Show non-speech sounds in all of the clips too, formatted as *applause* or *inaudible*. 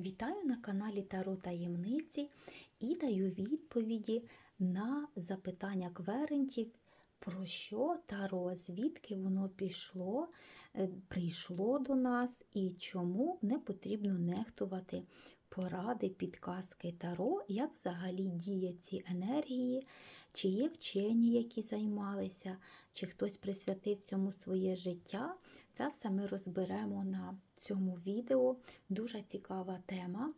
Вітаю на каналі Таро Таємниці і даю відповіді на запитання кверентів, про що Таро, звідки воно пішло, е, прийшло до нас і чому не потрібно нехтувати поради, підказки Таро, як взагалі діє ці енергії, чи є вчені, які займалися, чи хтось присвятив цьому своє життя. Це все ми розберемо на цьому відео. Дуже цікава тема.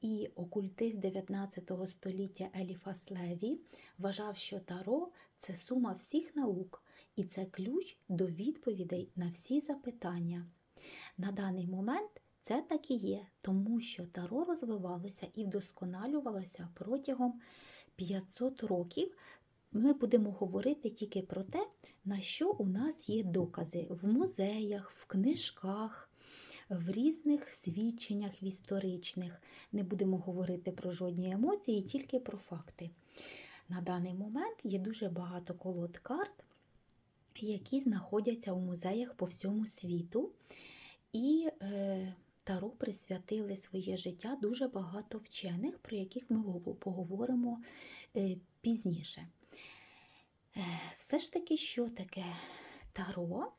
І окультист 19 століття Еліфас Леві вважав, що Таро це сума всіх наук, і це ключ до відповідей на всі запитання. На даний момент це так і є, тому що Таро розвивалося і вдосконалювалося протягом 500 років. Ми будемо говорити тільки про те, на що у нас є докази в музеях, в книжках, в різних свідченнях в історичних. Не будемо говорити про жодні емоції, тільки про факти. На даний момент є дуже багато колод карт, які знаходяться у музеях по всьому світу. І е, Таро присвятили своє життя дуже багато вчених, про яких ми поговоримо е, пізніше. Е, все ж таки, що таке Таро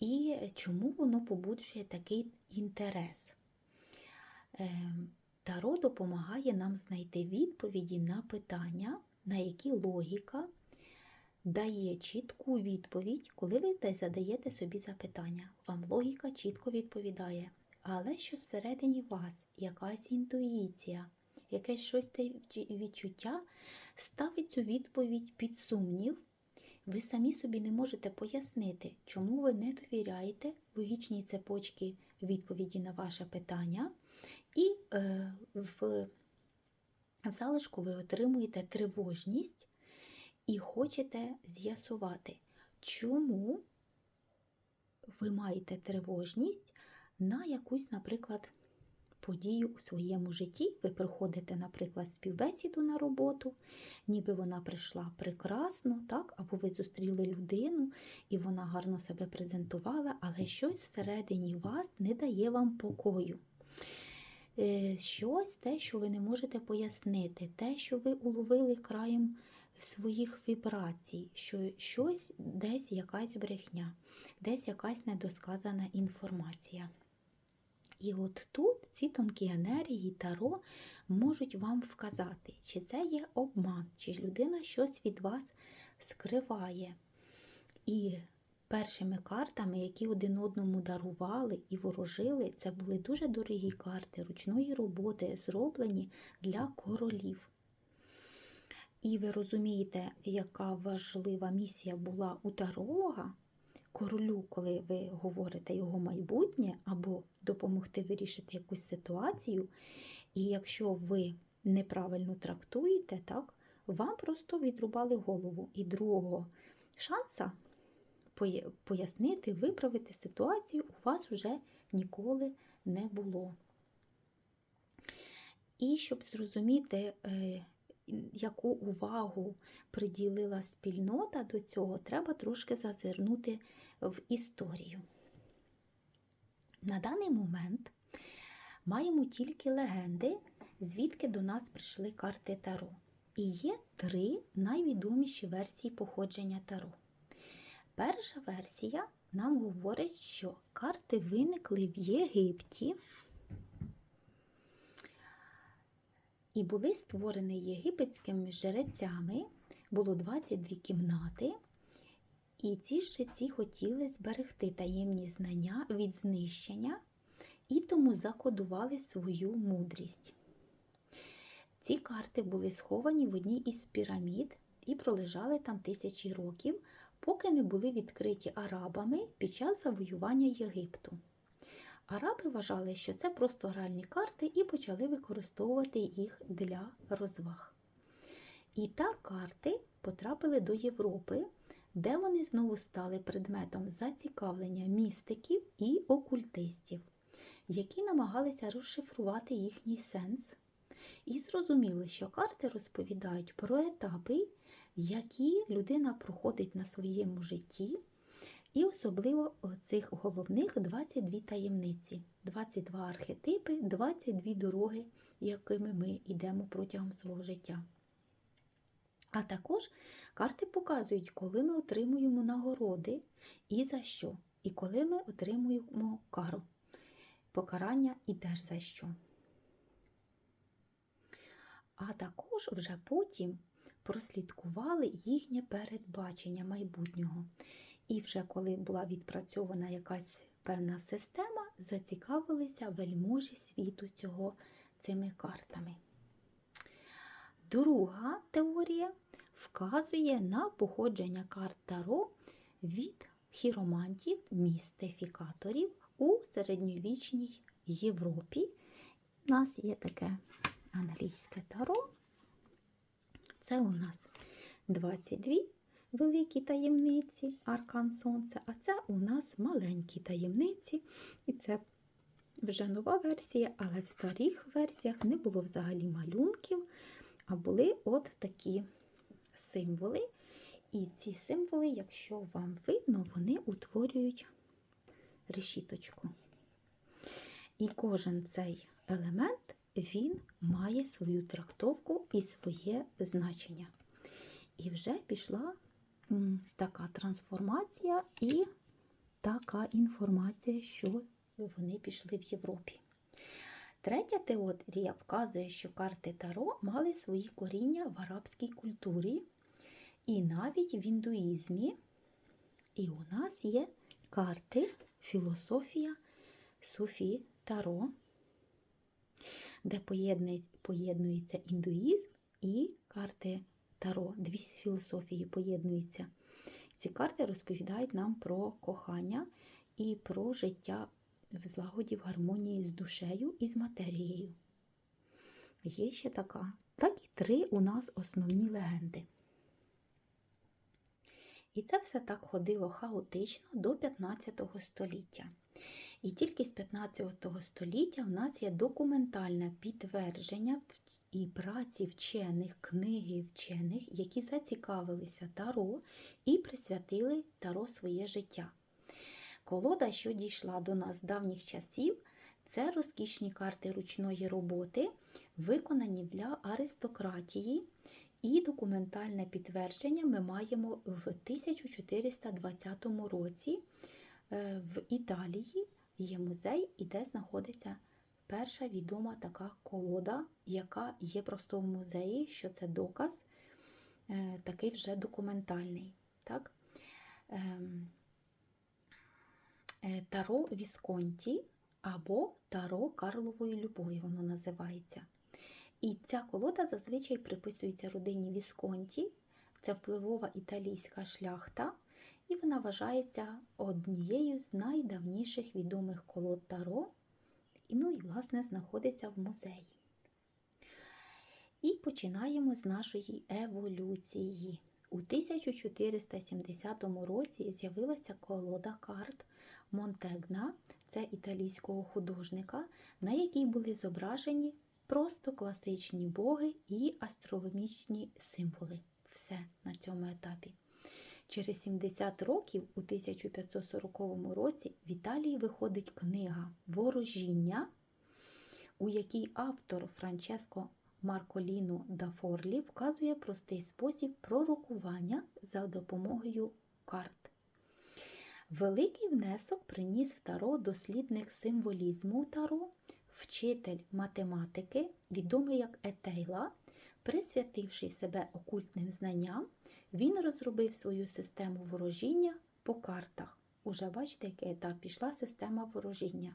і чому воно побуджує такий інтерес? Е, Таро допомагає нам знайти відповіді на питання, на які логіка дає чітку відповідь, коли ви задаєте собі запитання. Вам логіка чітко відповідає, але що всередині вас, якась інтуїція, якесь щось відчуття ставить цю відповідь під сумнів. Ви самі собі не можете пояснити, чому ви не довіряєте логічній цепочці відповіді на ваше питання, і е, в, в залишку ви отримуєте тривожність і хочете з'ясувати, чому ви маєте тривожність на якусь, наприклад, подію у своєму житті. Ви приходите, наприклад, співбесіду на роботу, ніби вона прийшла прекрасно, так? або ви зустріли людину, і вона гарно себе презентувала, але щось всередині вас не дає вам покою. Е, Щось те, що ви не можете пояснити, те, що ви уловили краєм своїх вібрацій, що щось десь якась брехня, десь якась недосказана інформація. І от тут ці тонкі енергії Таро можуть вам вказати, чи це є обман, чи людина щось від вас скриває. І першими картами, які один одному дарували і ворожили, це були дуже дорогі карти ручної роботи, зроблені для королів. І ви розумієте, яка важлива місія була у таролога, королю, коли ви говорите його майбутнє, або допомогти вирішити якусь ситуацію. І якщо ви неправильно трактуєте, так, вам просто відрубали голову. І другого шанса пояснити, виправити ситуацію у вас вже ніколи не було. І щоб зрозуміти, яку увагу приділила спільнота до цього, треба трошки зазирнути в історію. На даний момент маємо тільки легенди, звідки до нас прийшли карти Таро. І є три найвідоміші версії походження Таро. Перша версія нам говорить, що карти виникли в Єгипті. І були створені єгипетськими жрецями, було 22 кімнати, і ці жреці хотіли зберегти таємні знання від знищення і тому закодували свою мудрість. Ці карти були сховані в одній із пірамід і пролежали там тисячі років, поки не були відкриті арабами під час завоювання Єгипту. Араби вважали, що це просто гральні карти і почали використовувати їх для розваг. І так карти потрапили до Європи, де вони знову стали предметом зацікавлення містиків і окультистів, які намагалися розшифрувати їхній сенс. І зрозуміли, що карти розповідають про етапи, які людина проходить на своєму житті. І особливо цих головних 22 таємниці, 22 архетипи, 22 дороги, якими ми йдемо протягом свого життя. А також карти показують, коли ми отримуємо нагороди і за що, і коли ми отримуємо кару, покарання і теж за що. А також вже потім прослідкували їхнє передбачення майбутнього. І вже коли була відпрацьована якась певна система, зацікавилися вельможі світу цього цими картами. Друга теорія вказує на походження карт Таро від хіромантів, містифікаторів у середньовічній Європі. У нас є таке англійське таро. Це у нас 22 великі таємниці, аркан Сонця, а це у нас маленькі таємниці. І це вже нова версія, але в старих версіях не було взагалі малюнків, а були от такі символи. І ці символи, якщо вам видно, вони утворюють решіточку. І кожен цей елемент він має свою трактовку і своє значення. І вже пішла така трансформація і така інформація, що вони пішли в Європі. Третя теорія вказує, що карти Таро мали свої коріння в арабській культурі і навіть в індуїзмі. І у нас є карти філософія Суфі Таро, де поєднується індуїзм і карти Таро. Дві філософії поєднуються. Ці карти розповідають нам про кохання і про життя в злагоді в гармонії з душею і з матерією. Є ще така. Так і три у нас основні легенди. І це все так ходило хаотично до 15 століття. І тільки з 15 століття в нас є документальне підтвердження і праці вчених, книги вчених, які зацікавилися Таро і присвятили Таро своє життя. Колода, що дійшла до нас з давніх часів, це розкішні карти ручної роботи, виконані для аристократії. І документальне підтвердження ми маємо в 1420 році в Італії є музей, і де знаходиться перша відома така колода, яка є просто в музеї, що це доказ, такий вже документальний. Так? Таро Вісконті або Таро Карлової любові воно називається. І ця колода зазвичай приписується родині Вісконті, це впливова італійська шляхта, і вона вважається однією з найдавніших відомих колод Таро, і, ну і, власне, знаходиться в музеї. І починаємо з нашої еволюції. У 1470 році з'явилася колода карт Монтегна, це італійського художника, на якій були зображені просто класичні боги і астрономічні символи. Все на цьому етапі. Через 70 років, у 1540 році, в Італії виходить книга Ворожіння, у якій автор Франческо Марколіно да Форлі вказує простий спосіб пророкування за допомогою карт. Великий внесок приніс в Таро дослідник символізму Таро, вчитель математики, відомий як Етейла, присвятивши себе окультним знанням, він розробив свою систему ворожіння по картах. Уже бачите, який етап пішла система ворожіння.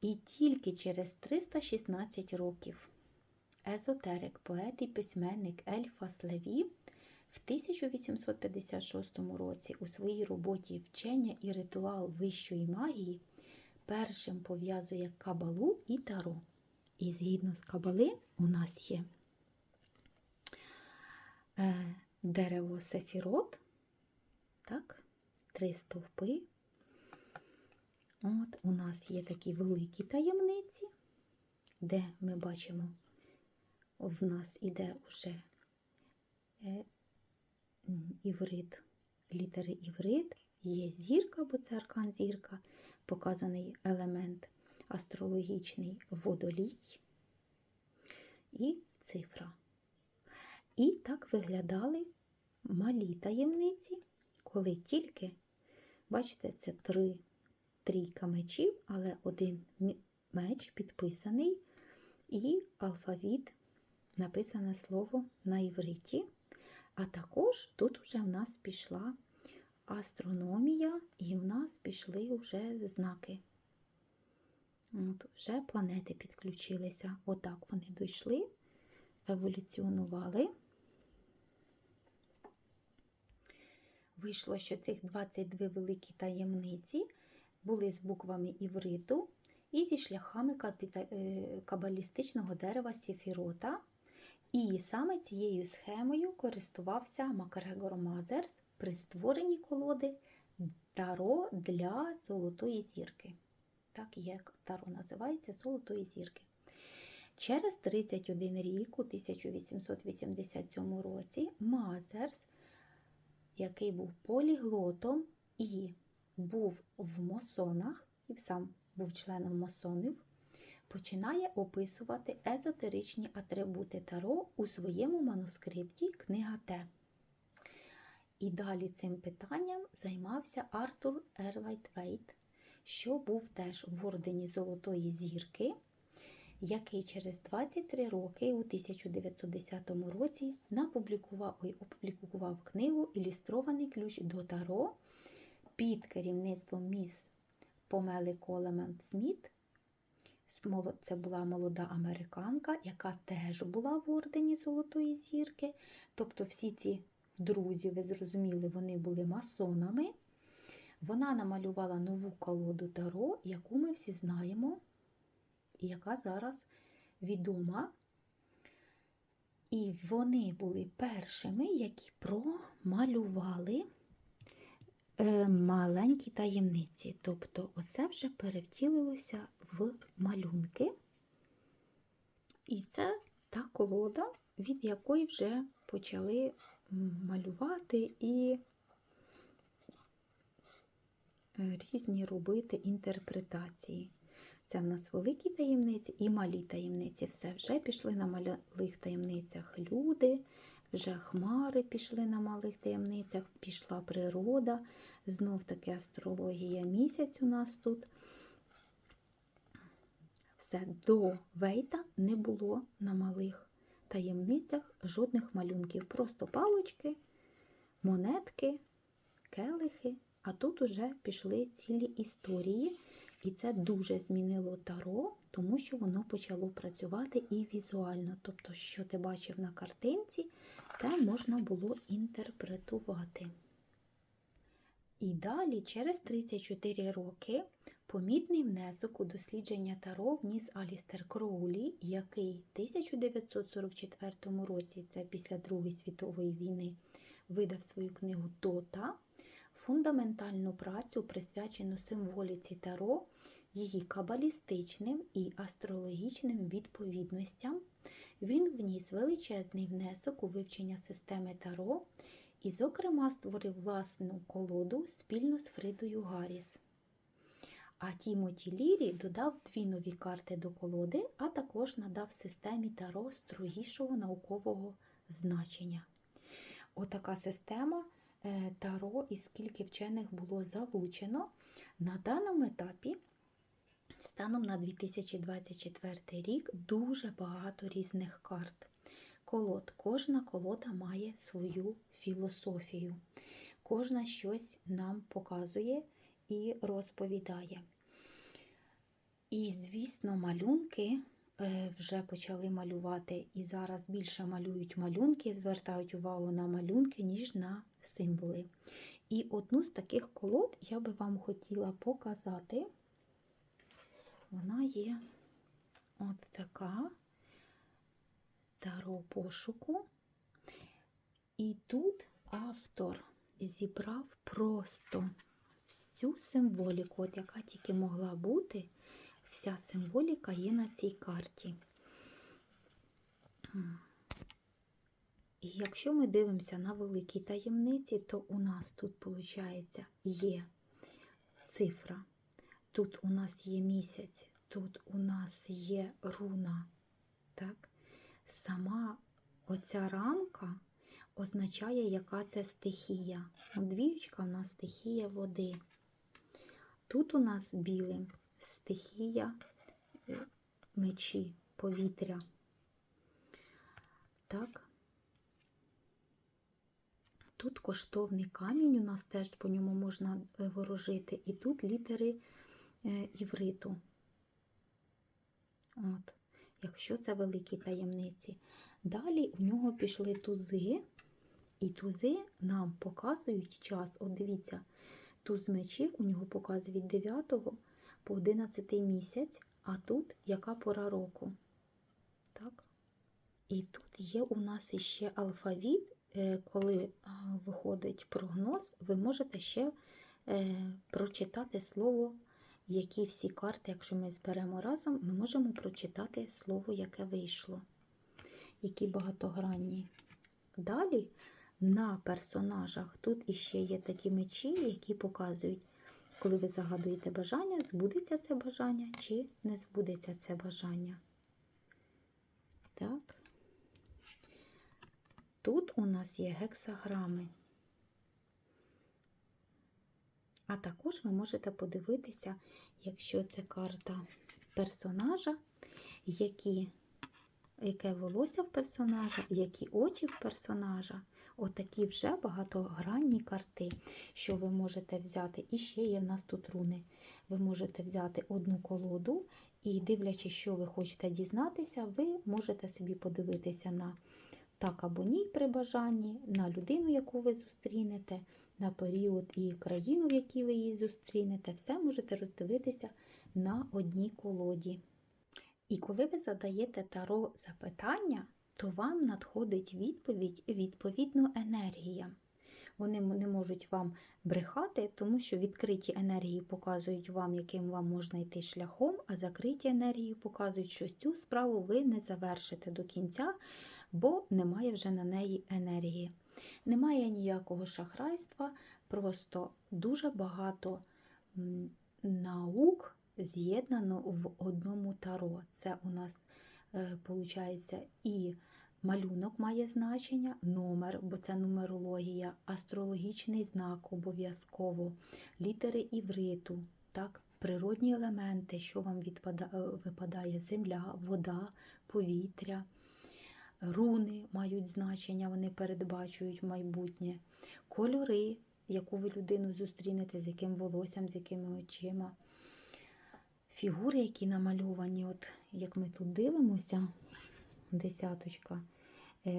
І тільки через 316 років езотерик, поет і письменник Ельфас Леві в 1856 році у своїй роботі Вчення і ритуал вищої магії першим пов'язує кабалу і таро. І згідно з кабали у нас є дерево сефірот, так, три стовпи. От У нас є такі великі таємниці, де ми бачимо, в нас іде вже е, іврит, літери іврит, є зірка, бо це аркан зірка, показаний елемент астрологічний водолій і цифра. І так виглядали малі таємниці, коли тільки, бачите, це три трійка мечів, але один меч підписаний, і алфавіт написане слово на івриті. А також тут вже в нас пішла астрономія, і в нас пішли вже знаки. От вже планети підключилися. Отак вони дійшли, еволюціонували. Вийшло, що цих 22 великі таємниці були з буквами івриту і зі шляхами е, кабалістичного дерева Сіфірота. І саме цією схемою користувався Макгрегор Мазерс при створенні колоди Таро для Золотої зірки. Так як Таро називається Золотої зірки. Через 31 рік, у 1887 році, Мазерс, який був поліглотом і був в масонах, і сам був членом масонів, починає описувати езотеричні атрибути Таро у своєму манускрипті Книга Т. І далі цим питанням займався Артур Ервайт Вейт, що був теж в ордені Золотої зірки, який через 23 роки у 1910 році напублікував, опублікував книгу Ілюстрований ключ до Таро під керівництвом міс Помели Колеман Сміт. Це була молода американка, яка теж була в ордені Золотої зірки. Тобто всі ці друзі, ви зрозуміли, вони були масонами. Вона намалювала нову колоду Таро, яку ми всі знаємо, яка зараз відома. І вони були першими, які промалювали е, маленькі таємниці. Тобто, оце вже перевтілилося в малюнки. І це та колода, від якої вже почали малювати і е, різні робити інтерпретації. Це в нас великі таємниці і малі таємниці. Все вже пішли на малих таємницях люди, вже хмари пішли на малих таємницях, пішла природа, знов таки астрологія місяць у нас тут. Все до Вейта не було на малих таємницях жодних малюнків. Просто палочки, монетки, келихи. А тут уже пішли цілі історії. І це дуже змінило таро, тому що воно почало працювати і візуально. Тобто, що ти бачив на картинці, те можна було інтерпретувати. І далі, через 34 роки, помітний внесок у дослідження Таро вніс Алістер Кроулі, який в 1944 році, це після Другої світової війни, видав свою книгу Тота, фундаментальну працю, присвячену символіці Таро, її кабалістичним і астрологічним відповідностям. Він вніс величезний внесок у вивчення системи Таро і, зокрема, створив власну колоду спільно з Фридою Гарріс. А Тімоті Лірі додав дві нові карти до колоди, а також надав системі Таро строгішого наукового значення. Отака система Таро і скільки вчених було залучено на даному етапі. Станом на 2024 рік дуже багато різних карт. Колод. Кожна колода має свою філософію. Кожна щось нам показує і розповідає. І, звісно, малюнки е, вже почали малювати, і зараз більше малюють малюнки, звертають увагу на малюнки, ніж на символи. І одну з таких колод я би вам хотіла показати. Вона є от така таро пошуку. І тут автор зібрав просто всю символіку, от яка тільки могла бути, вся символіка є на цій карті. І якщо ми дивимося на великі таємниці, то у нас тут, виходить, є цифра, тут у нас є місяць, тут у нас є руна. Так? Сама оця рамка означає, яка це стихія. Двіючка у нас стихія води. Тут у нас білим стихія е, мечі, повітря. Так. Тут коштовний камінь, у нас теж по ньому можна е, ворожити. І тут літери е, івриту. От, якщо це великі таємниці. Далі в нього пішли тузи, і тузи нам показують час. От дивіться, туз мечів у нього показує від 9 по 11 місяць, а тут яка пора року. Так? І тут є у нас іще алфавіт. Е, Коли виходить прогноз, ви можете ще е, прочитати слово, які всі карти, якщо ми зберемо разом, ми можемо прочитати слово, яке вийшло, які багатогранні. Далі на персонажах тут іще є такі мечі, які показують, коли ви загадуєте бажання, збудеться це бажання чи не збудеться це бажання. Так. Тут у нас є гексаграми. А також ви можете подивитися, якщо це карта персонажа, які, яке волосся в персонажа, які очі в персонажа. Отакі вже багатогранні карти, що ви можете взяти. І ще є в нас тут руни. Ви можете взяти одну колоду і, дивлячись, що ви хочете дізнатися, ви можете собі подивитися на так або ні при бажанні, на людину, яку ви зустрінете, на період і країну, в якій ви її зустрінете. Все можете роздивитися на одній колоді. І коли ви задаєте таро запитання, то вам надходить відповідь відповідно енергіям. Вони не можуть вам брехати, тому що відкриті енергії показують вам, яким вам можна йти шляхом, а закриті енергії показують, що цю справу ви не завершите до кінця, бо немає вже на неї енергії. Немає ніякого шахрайства, просто дуже багато наук з'єднано в одному таро. Це у нас виходить і малюнок має значення, номер, бо це нумерологія, астрологічний знак обов'язково, літери івриту, так, природні елементи, що вам відпада, випадає земля, вода, повітря. Руни мають значення, вони передбачують майбутнє, кольори, яку ви людину зустрінете, з яким волоссям, з якими очима, фігури, які намальовані, от як ми тут дивимося, десяточка,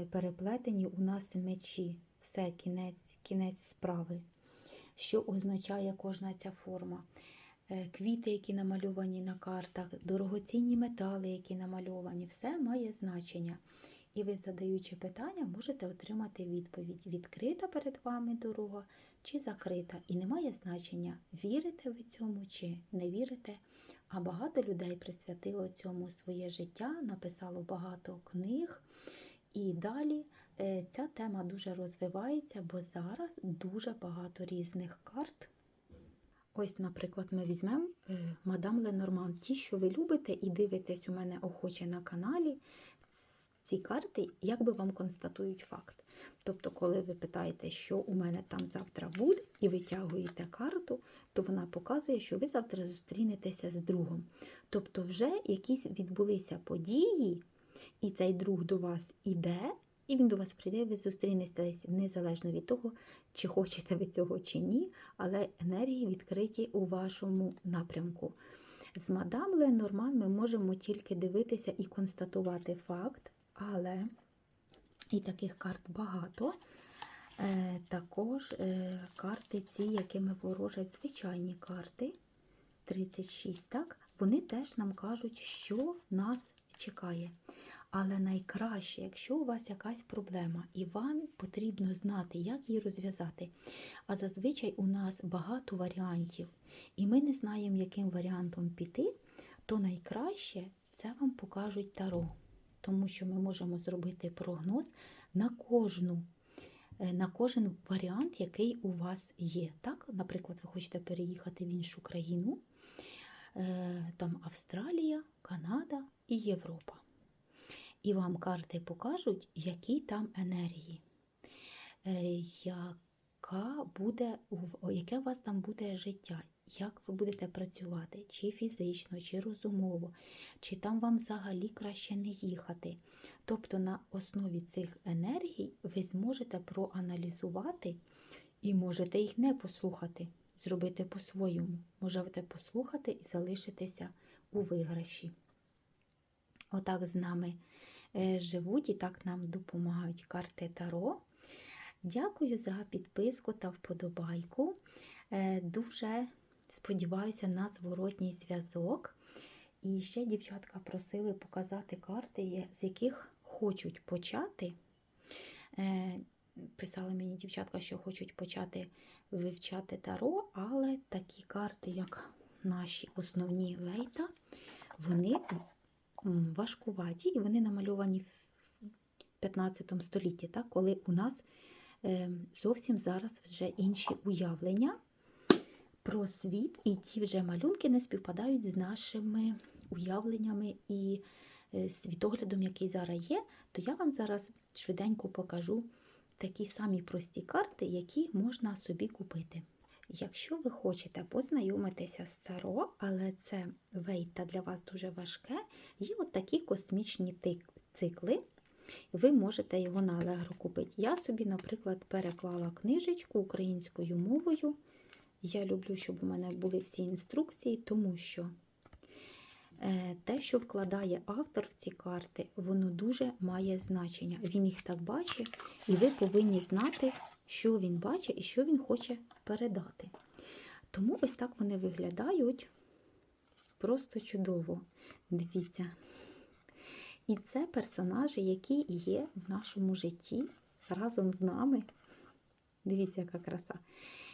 переплетені у нас мечі, все, кінець, кінець справи. Що означає кожна ця форма? Квіти, які намальовані на картах, дорогоцінні метали, які намальовані, все має значення. І ви, задаючи питання, можете отримати відповідь: відкрита перед вами дорога чи закрита. І немає значення, вірите ви цьому чи не вірите. А багато людей присвятило цьому своє життя, написало багато книг. І далі ця тема дуже розвивається, бо зараз дуже багато різних карт. Ось, наприклад, ми візьмемо мадам Ленорман, ті, що ви любите і дивитесь у мене охоче на каналі. Ці карти, як би вам констатують факт. Тобто, коли ви питаєте, що у мене там завтра буде, і витягуєте карту, то вона показує, що ви завтра зустрінетеся з другом. Тобто, вже якісь відбулися події, і цей друг до вас іде, і він до вас прийде, ви зустрінетеся незалежно від того, чи хочете ви цього чи ні, але енергії відкриті у вашому напрямку. З мадам Ленорман ми можемо тільки дивитися і констатувати факт. Але і таких карт багато. Е, Також е, карти, ці, якими ворожать звичайні карти, 36, так, вони теж нам кажуть, що нас чекає. Але найкраще, якщо у вас якась проблема, і вам потрібно знати, як її розв'язати. А зазвичай у нас багато варіантів, і ми не знаємо, яким варіантом піти, то найкраще це вам покажуть таро. Тому що ми можемо зробити прогноз на кожну. е, На кожен варіант, який у вас є. Так? Наприклад, ви хочете переїхати в іншу країну, е, там Австралія, Канада і Європа. І вам карти покажуть, які там енергії, е, яка буде, яке у вас там буде життя, як ви будете працювати, чи фізично, чи розумово, чи там вам взагалі краще не їхати. Тобто на основі цих енергій ви зможете проаналізувати і можете їх не послухати, зробити по-своєму. Можете послухати і залишитися у виграші. Отак з нами е, живуть і так нам допомагають карти Таро. Дякую за підписку та вподобайку. Е, Дуже сподіваюся на зворотній зв'язок. І ще дівчатка просили показати карти, з яких хочуть почати. Е, Писали мені дівчатка, що хочуть почати вивчати таро, але такі карти, як наші основні вейта, вони важкуваті і вони намальовані в 15 столітті, так, коли у нас е, зовсім зараз вже інші уявлення про світ, і ті вже малюнки не співпадають з нашими уявленнями і е, світоглядом, який зараз є, то я вам зараз швиденько покажу такі самі прості карти, які можна собі купити. Якщо ви хочете познайомитися з Таро, але це вейта для вас дуже важке, є от такі космічні цикли. Ви можете його на Allegro купити. Я собі, наприклад, переклала книжечку українською мовою. Я люблю, щоб у мене були всі інструкції, тому що е, те, що вкладає автор в ці карти, воно дуже має значення. Він їх так бачить, і ви повинні знати, що він бачить і що він хоче передати. Тому ось так вони виглядають просто чудово. Дивіться. І це персонажі, які є в нашому житті разом з нами. Дивіться, яка краса.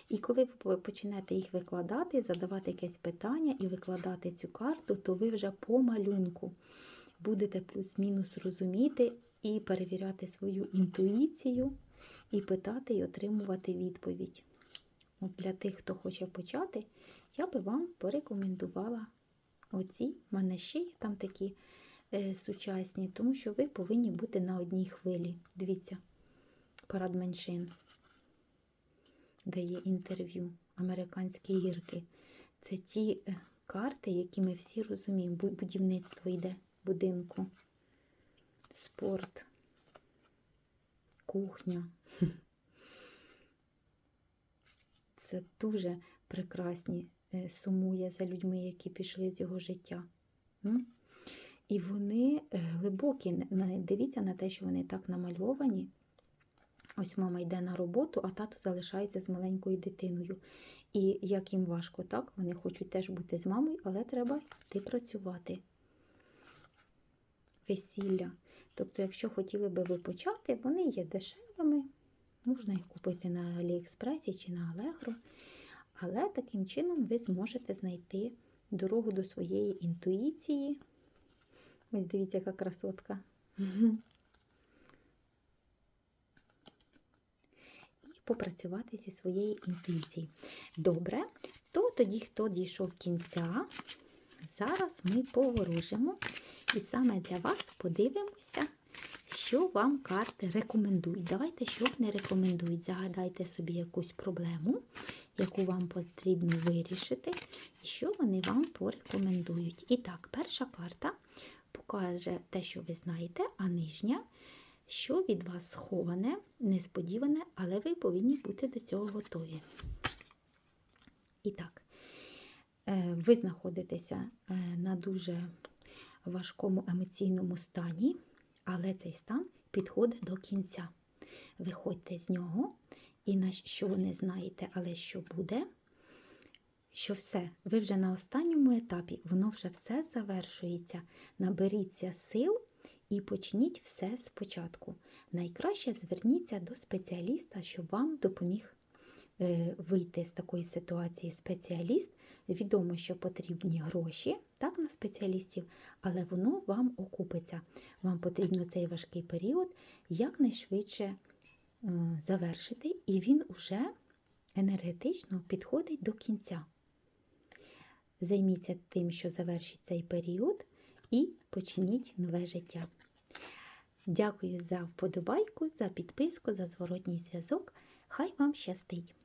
І коли ви почнете їх викладати, задавати якесь питання і викладати цю карту, то ви вже по малюнку будете плюс-мінус розуміти і перевіряти свою інтуїцію, і питати, і отримувати відповідь. От для тих, хто хоче почати, я би вам порекомендувала оці в мене ще є там такі е, сучасні, тому що ви повинні бути на одній хвилі. Дивіться, парад меншин дає інтерв'ю американські гірки. Це ті е, карти, які ми всі розуміємо. Будівництво йде будинку, спорт, кухня. *laughs* Це дуже прекрасні, е, сумує за людьми, які пішли з його життя. І вони е, глибокі. Дивіться на те, що вони так намальовані. Ось мама йде на роботу, а тато залишається з маленькою дитиною. І як їм важко, так? Вони хочуть теж бути з мамою, але треба йти працювати. Весілля. Тобто, якщо хотіли би ви почати, вони є дешевими. Можна їх купити на Аліекспресі чи на Allegro. Але таким чином ви зможете знайти дорогу до своєї інтуїції. Ось дивіться, яка красотка. Попрацювати зі своєю інтуїцією. Добре, то тоді, хто дійшов кінця, зараз ми поворожимо. І саме для вас подивимося, що вам карти рекомендують. Давайте, що не рекомендують. Загадайте собі якусь проблему, яку вам потрібно вирішити, і що вони вам порекомендують. І так, перша карта покаже те, що ви знаєте, а нижня, що від вас сховане, несподіване, але ви повинні бути до цього готові. І так, е, ви знаходитеся е, на дуже важкому емоційному стані, але цей стан підходить до кінця. Виходьте з нього, і на що ви не знаєте, але що буде, що все, ви вже на останньому етапі, воно вже все завершується. Наберіться сил і почніть все спочатку. Найкраще зверніться до спеціаліста, щоб вам допоміг е, вийти з такої ситуації спеціаліст. Відомо, що потрібні гроші так, на спеціалістів, але воно вам окупиться. Вам потрібно цей важкий період якнайшвидше е, завершити, і він уже енергетично підходить до кінця. Займіться тим, що завершить цей період, і почніть нове життя. Дякую за вподобайку, за підписку, за зворотній зв'язок. Хай вам щастить!